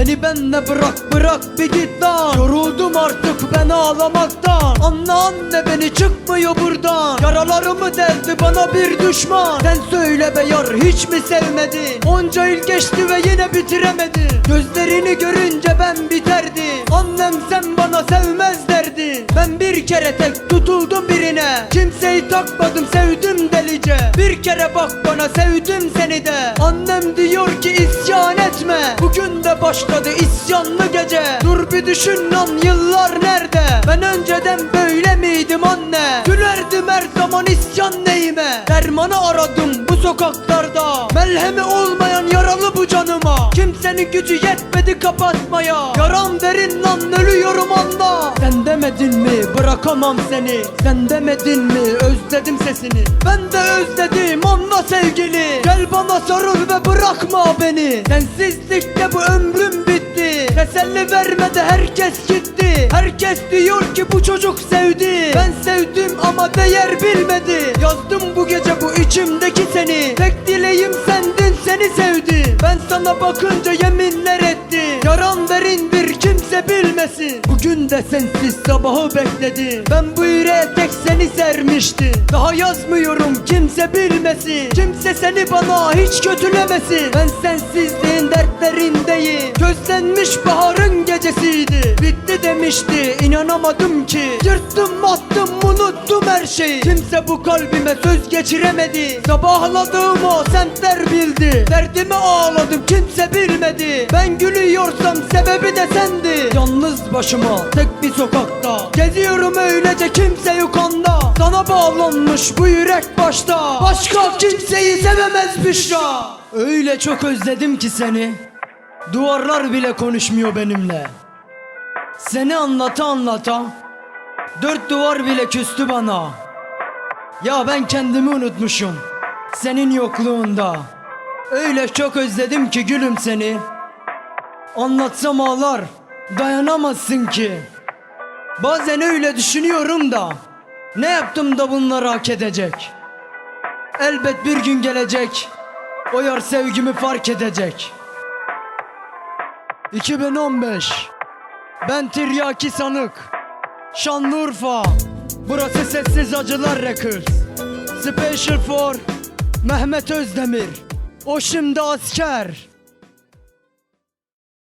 Beni benle bırak bırak bir git lan. Yoruldum artık ben ağlamaktan. Anne anne beni çıkmıyor buradan. Yaralarımı deldi bana bir düşman. Sen söyle be yar hiç mi sevmedin? Onca yıl geçti ve yine bitiremedin. Gözlerini görünce ben biterdim Annem sen bana sevmez derdi Ben bir kere tek tutuldum birine. Kimseyi takmadım sevdim delice. Bir kere bak bana sevdim seni de. Annem diyor ki isyan başladı isyanlı gece. Dur bir düşün lan yıllar nerede? Ben önceden böyle miydim anne? Gülerdim her zaman isyan neyime? Dermanı aradım sokaklarda Melhemi olmayan yaralı bu canıma. Kimsenin gücü yetmedi kapatmaya. Yaram derin lan ölüyorum anla Sen demedin mi bırakamam seni? Sen demedin mi özledim sesini? Ben de özledim anla sevgili. Gel bana sarıl ve bırakma beni. Sensizlikte bu ömrüm bitti. Teselli vermedi herkes gitti. Herkes diyor ki bu çocuk sevdi. Ben sevdim ama değer bilmedi. Yazdım bu gece bu içimdeki seni. Tek dileğim sendin seni sevdi. Ben sana bakınca yeminler etti. Yaran derindir kimse bilmesin de sensiz sabahı bekledi. Ben bu yüreğe tek seni sermişti. Daha yazmıyorum kimse bilmesin Kimse seni bana hiç kötülemesin Ben sensizliğin dertlerindeyim Közlenmiş baharın gecesiydi. Bitti demişti inanamadım ki. Yırttım attım unuttum her şeyi. Kimse bu kalbime söz geçiremedi. Sabahladığım o semtler bildi. Derdimi ağladım kimse bilmedi. Ben gülüyorsam sebebi de sendi. Yalnız başıma tek bir sokakta. Geziyorum öylece kimse yok anda Sana bağlanmış bu yürek başta. Başka kimseyi sevemez Büşra. Öyle çok özledim ki seni. Duvarlar bile konuşmuyor benimle. Seni anlata anlata Dört duvar bile küstü bana. Ya ben kendimi unutmuşum Senin yokluğunda. Öyle çok özledim ki gülüm seni. Anlatsam ağlar Dayanamazsın ki. Bazen öyle düşünüyorum da Ne yaptım da bunları hak edecek? Elbet bir gün gelecek O yar sevgimi fark edecek. 2015 Ben Tiryaki Sanık. Şanlıurfa. Burası Sessiz Acılar Records Special for Mehmet Özdemir. O şimdi asker